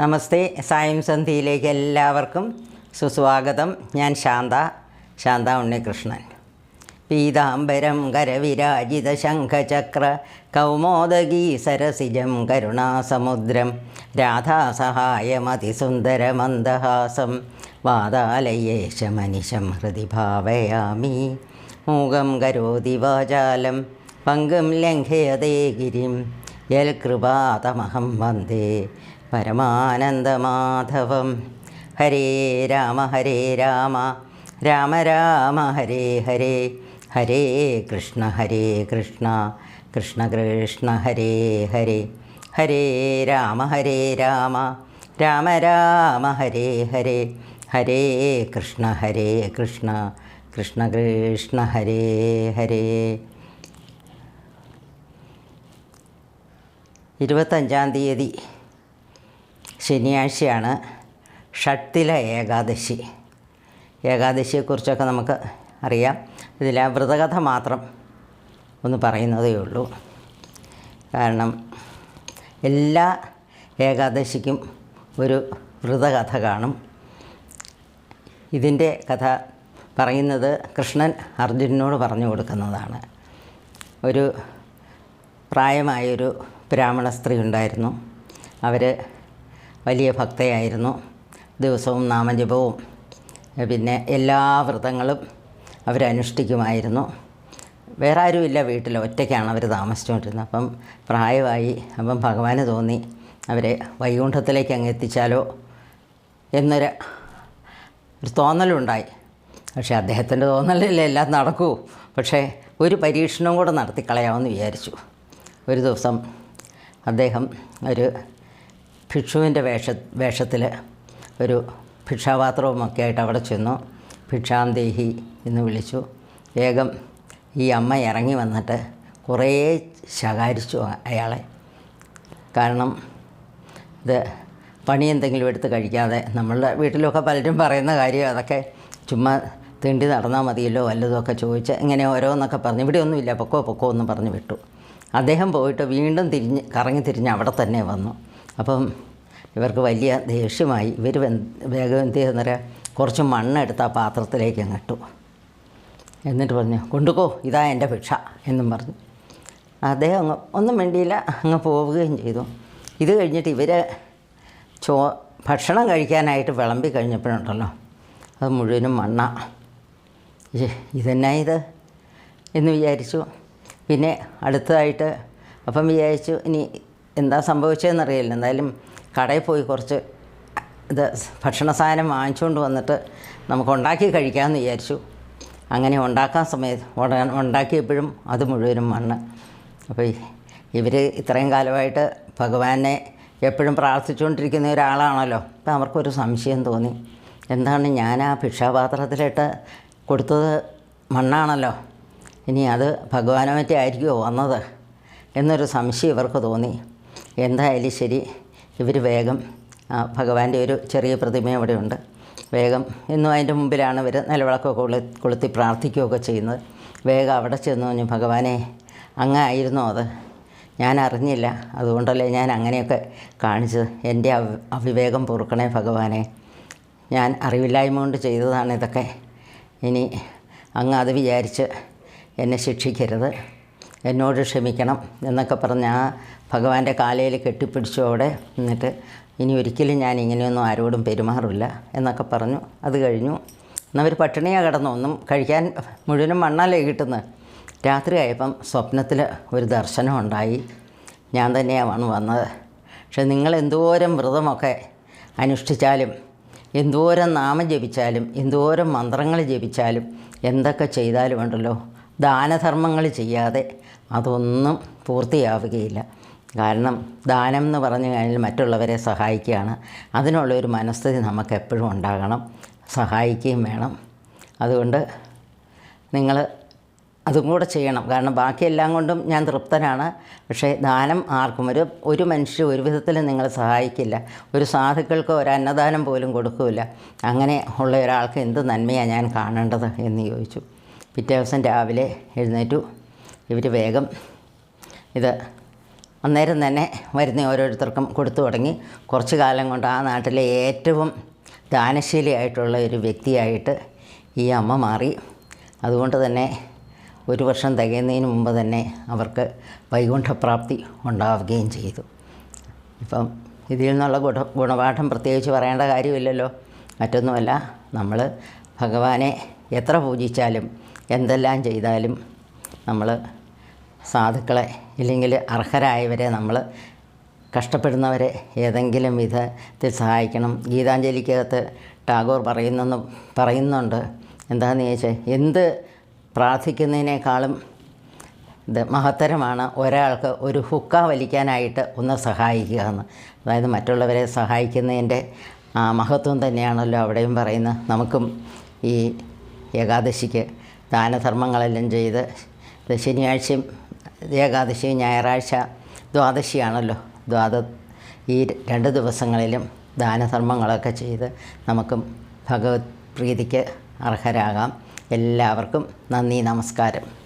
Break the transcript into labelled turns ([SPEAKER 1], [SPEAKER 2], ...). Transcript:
[SPEAKER 1] നമസ്തേ സായം സന്ധിയിലേക്ക് എല്ലാവർക്കും സുസ്വാഗതം. ഞാൻ ശാന്ത ശാന്ത ഉണ്ണികൃഷ്ണൻ. പീതാംബരം കരവിരാജിത ശംഖചക്ര കൗമോദകീ സരസിജം കരുണാസമുദ്രം രാധാസഹായമതിസുന്ദരമന്ദഹാസം വാതാലയേശമനിശം ഹൃദി ഭാവയാമി മൂകം കരോതി വാചാലം പങ്കും ലംഘയതേ ഗിരിം യൽകൃപാതമഹം വന്ദേ പരമാനന്ദമാധവം. ഹരേ രാമ ഹരേ രാമ. രാമ രാമ ഹരേ ഹരേ. ഹരേ കൃഷ്ണ ഹരേ കൃഷ്ണ. കൃഷ്ണ കൃഷ്ണ ഹരേ ഹരേ. ഹരേ രാമ ഹരേ രാമ. രാമ രാമ ഹരേ ഹരേ. ഹരേ കൃഷ്ണ ഹരേ കൃഷ്ണ. കൃഷ്ണ കൃഷ്ണ ഹരേ ഹരേ. ഇരുപത്തഞ്ചാം തീയതി ശനിയാഴ്ചയാണ് ഷട്ടില ഏകാദശി. ഏകാദശിയെക്കുറിച്ചൊക്കെ നമുക്ക് അറിയാം. ഇതിൽ ആ വ്രതകഥ മാത്രം ഒന്ന് പറയുന്നതേ ഉള്ളൂ. കാരണം എല്ലാ ഏകാദശിക്കും ഒരു വ്രതകഥ കാണും. ഇതിന്റെ കഥ പറയുന്നത് കൃഷ്ണൻ അർജുനനോട് പറഞ്ഞു കൊടുക്കുന്നതാണ്. ഒരു പ്രായമായൊരു ബ്രാഹ്മണ സ്ത്രീ ഉണ്ടായിരുന്നു. അവർ വലിയ ഭക്തയായിരുന്നു. ദിവസവും നാമജപവും പിന്നെ എല്ലാ വ്രതങ്ങളും അവരനുഷ്ഠിക്കുമായിരുന്നു വേറെ ആരുമില്ല വീട്ടിൽ ഒറ്റയ്ക്കാണ് അവർ താമസിച്ചുകൊണ്ടിരുന്നത്. അപ്പം പ്രായമായി അപ്പം ഭഗവാന് തോന്നി അവരെ വൈകുണ്ഠത്തിലേക്ക് അങ്ങ് എത്തിച്ചാലോ എന്നൊരു ഒരു തോന്നലുണ്ടായി. പക്ഷേ അദ്ദേഹത്തിന്റെ തോന്നലില്ല എല്ലാം നടക്കൂ? പക്ഷേ ഒരു പരീക്ഷണം കൂടെ നടത്തിക്കളയാമെന്ന് വിചാരിച്ചു. ഒരു ദിവസം അദ്ദേഹം ഒരു ഭിക്ഷുവിന്റെ വേഷ വേഷത്തിൽ ഒരു ഭിക്ഷാപാത്രവുമൊക്കെ ആയിട്ട് അവിടെ ചെന്നു. ഭിക്ഷാം ദേഹി എന്ന് വിളിച്ചു. വേഗം ഈ അമ്മ ഇറങ്ങി വന്നിട്ട് കുറേ ശകാരിച്ചു അയാളെ. കാരണം ഇത് പണി എന്തെങ്കിലും എടുത്ത് കഴിക്കാതെ നമ്മളുടെ വീട്ടിലൊക്കെ പലരും പറയുന്ന കാര്യം അതൊക്കെ ചുമ്മാ തിണ്ടി നടന്നാൽ മതിയല്ലോ വല്ലതുമൊക്കെ ചോദിച്ച് ഇങ്ങനെ ഓരോന്നൊക്കെ പറഞ്ഞു. ഇവിടെ ഒന്നുമില്ല പൊക്കോ പൊക്കോ ഒന്നും പറഞ്ഞ് വിട്ടു. അദ്ദേഹം പോയിട്ട് വീണ്ടും തിരിഞ്ഞ് കറങ്ങി തിരിഞ്ഞ് അവിടെ തന്നെ വന്നു. അപ്പം ഇവർക്ക് വലിയ ദേഷ്യമായി. ഇവർ വേഗം എന്ത് ചെയ്യുന്നേരം കുറച്ച് മണ്ണെടുത്ത് ആ പാത്രത്തിലേക്ക് അങ്ങ് ഇട്ടു. എന്നിട്ട് പറഞ്ഞു കൊണ്ടുപോ ഇതാ എന്റെ ഭിക്ഷ എന്നും പറഞ്ഞു. അദ്ദേഹം അങ്ങ് ഒന്നും വേണ്ടിയില്ല അങ്ങ് പോവുകയും ചെയ്തു. ഇത് കഴിഞ്ഞിട്ട് ഇവർ ചോ ഭക്ഷണം കഴിക്കാനായിട്ട് വിളമ്പി കഴിഞ്ഞപ്പോഴുണ്ടല്ലോ. അത് മുഴുവനും മണ്ണ. ഇതെന്നാ ഇത്? എന്ന് വിചാരിച്ചു. പിന്നെ അടുത്തതായിട്ട് അപ്പം വിചാരിച്ചു ഇനി എന്താ സംഭവിച്ചതെന്നറിയില്ല. എന്തായാലും കടയിൽ പോയി കുറച്ച് ഇത് ഭക്ഷണ സാധനം വാങ്ങിച്ചുകൊണ്ട് വന്നിട്ട് നമുക്ക് ഉണ്ടാക്കി കഴിക്കാമെന്ന് വിചാരിച്ചു. അങ്ങനെ ഉണ്ടാക്കാൻ സമയത്ത് ഉണ്ടാക്കിയപ്പോഴും അത് മുഴുവനും മണ്ണ്. അപ്പോൾ ഇവർ ഇത്രയും കാലമായിട്ട് ഭഗവാനെ എപ്പോഴും പ്രാർത്ഥിച്ചുകൊണ്ടിരിക്കുന്ന ഒരാളാണല്ലോ. അപ്പം അവർക്കൊരു സംശയം തോന്നി. എന്താണ് ഞാൻ ആ ഭിക്ഷാപാത്രത്തിലിട്ട് കൊടുത്തത് മണ്ണാണല്ലോ? ഇനി അത് ഭഗവാനെ ആയിരിക്കുമോ വന്നത്? എന്നൊരു സംശയം ഇവർക്ക് തോന്നി. എന്തായാലും ശരി ഇവർ വേഗം ആ ഭഗവാന്റെ ഒരു ചെറിയ പ്രതിമ ഇവിടെയുണ്ട് വേഗം എന്നും അതിന്റെ മുമ്പിലാണ് ഇവർ നിലവിളക്കൊക്കെ കൊളു കൊളുത്തി പ്രാർത്ഥിക്കുകയൊക്കെ ചെയ്യുന്നത്. വേഗം അവിടെ ചെന്ന് പറഞ്ഞു ഭഗവാനെ അങ്ങായിരുന്നോ അത്? ഞാൻ അറിഞ്ഞില്ല. അതുകൊണ്ടല്ലേ ഞാൻ അങ്ങനെയൊക്കെ കാണിച്ചത്. എന്റെ അവ അവിവേകം പൊറുക്കണേ ഭഗവാനെ. ഞാൻ അറിവില്ലായ്മ കൊണ്ട് ചെയ്തതാണ് ഇതൊക്കെ. ഇനി അങ്ങ് അത് വിചാരിച്ച് എന്നെ ശിക്ഷിക്കരുത്. എന്നോട് ക്ഷമിക്കണം എന്നൊക്കെ പറഞ്ഞ് ആ ഭഗവാന്റെ കാലയിൽ കെട്ടിപ്പിടിച്ചു അവിടെ എന്നിട്ട് ഇനി ഒരിക്കലും ഞാൻ ഇങ്ങനെയൊന്നും ആരോടും പെരുമാറില്ല എന്നൊക്കെ പറഞ്ഞു. അത് കഴിഞ്ഞു. എന്നവർ പട്ടിണിയാണ് കിടന്നു ഒന്നും കഴിക്കാൻ മുഴുവനും മണ്ണല്ലേ കിട്ടുന്നത്. രാത്രിയായപ്പം സ്വപ്നത്തിൽ ഒരു ദർശനം ഉണ്ടായി. ഞാൻ തന്നെയാണ് വന്നത്. പക്ഷെ നിങ്ങൾ എന്തോരം വ്രതമൊക്കെ അനുഷ്ഠിച്ചാലും എന്തോരം നാമം ജപിച്ചാലും എന്തോരം മന്ത്രങ്ങൾ ജപിച്ചാലും എന്തൊക്കെ ചെയ്താലും ഉണ്ടല്ലോ. ദാനധർമ്മങ്ങൾ ചെയ്യാതെ അതൊന്നും പൂർത്തിയാവുകയില്ല. കാരണം ദാനം എന്ന് പറഞ്ഞു കഴിഞ്ഞാൽ മറ്റുള്ളവരെ സഹായിക്കുകയാണ്. അതിനുള്ള ഒരു മനസ്ഥിതി നമുക്ക് എപ്പോഴും ഉണ്ടാകണം. സഹായിക്കുകയും വേണം. അതുകൊണ്ട് നിങ്ങൾ അതും കൂടെ ചെയ്യണം. കാരണം ബാക്കിയെല്ലാം കൊണ്ടും ഞാൻ തൃപ്തനാണ്. പക്ഷേ ദാനം ആർക്കും ഒരു ഒരു മനുഷ്യ ഒരു വിധത്തിലും നിങ്ങൾ സഹായിക്കില്ല. ഒരു സാധുക്കൾക്ക് ഒരു അന്നദാനം പോലും കൊടുക്കില്ല അങ്ങനെ ഉള്ള ഒരാൾക്ക് എന്ത് നന്മയാണ് ഞാൻ കാണേണ്ടത് എന്ന് ചോദിച്ചു. പിറ്റേ ദിവസം രാവിലെ എഴുന്നേറ്റു. ഇവർ വേഗം ഇത് അന്നേരം തന്നെ വരുന്ന ഓരോരുത്തർക്കും കൊടുത്തു തുടങ്ങി. കുറച്ച് കാലം കൊണ്ട് ആ നാട്ടിലെ ഏറ്റവും ദാനശീലിയായിട്ടുള്ള ഒരു വ്യക്തിയായിട്ട് ഈ അമ്മ മാറി. അതുകൊണ്ട് തന്നെ ഒരു വർഷം തികയുന്നതിന് മുമ്പ് തന്നെ അവർക്ക് വൈകുണ്ഠപ്രാപ്തി ഉണ്ടാവുകയും ചെയ്തു. ഇപ്പം ഇതിൽ നിന്നുള്ള ഗുണ ഗുണപാഠം പ്രത്യേകിച്ച് പറയേണ്ട കാര്യമില്ലല്ലോ. മറ്റൊന്നുമല്ല നമ്മൾ ഭഗവാനെ എത്ര പൂജിച്ചാലും എന്തെല്ലാം ചെയ്താലും നമ്മൾ സാധുക്കളെ ഇല്ലെങ്കിൽ അർഹരായവരെ നമ്മൾ കഷ്ടപ്പെടുന്നവരെ ഏതെങ്കിലും വിധത്തിൽ സഹായിക്കണം. ഗീതാഞ്ജലിക്കകത്ത് ടാഗോർ പറയുന്നെന്ന് പറയുന്നുണ്ട്. എന്താണെന്ന് ചോദിച്ചാൽ എന്ത് പ്രാർത്ഥിക്കുന്നതിനേക്കാളും ഇത് മഹത്തരമാണ് ഒരാൾക്ക് ഒരു ഹുക്ക വലിക്കാനായിട്ട് ഒന്ന് സഹായിക്കുക എന്ന്. അതായത് മറ്റുള്ളവരെ സഹായിക്കുന്നതിന്റെ മഹത്വം തന്നെയാണല്ലോ അവിടെയും പറയുന്നത്. നമുക്കും ഈ ഏകാദശിക്ക് ദാനധർമ്മങ്ങളെല്ലാം ചെയ്ത് ശനിയാഴ്ചയും ഏകാദശിയും ഞായറാഴ്ച ദ്വാദശിയാണല്ലോ. ദ്വാദ ഈ രണ്ട് ദിവസങ്ങളിലും ദാനധർമ്മങ്ങളൊക്കെ ചെയ്ത് നമുക്കും ഭഗവത് പ്രീതിക്ക് അർഹരാകാം. എല്ലാവർക്കും നന്ദി നമസ്കാരം.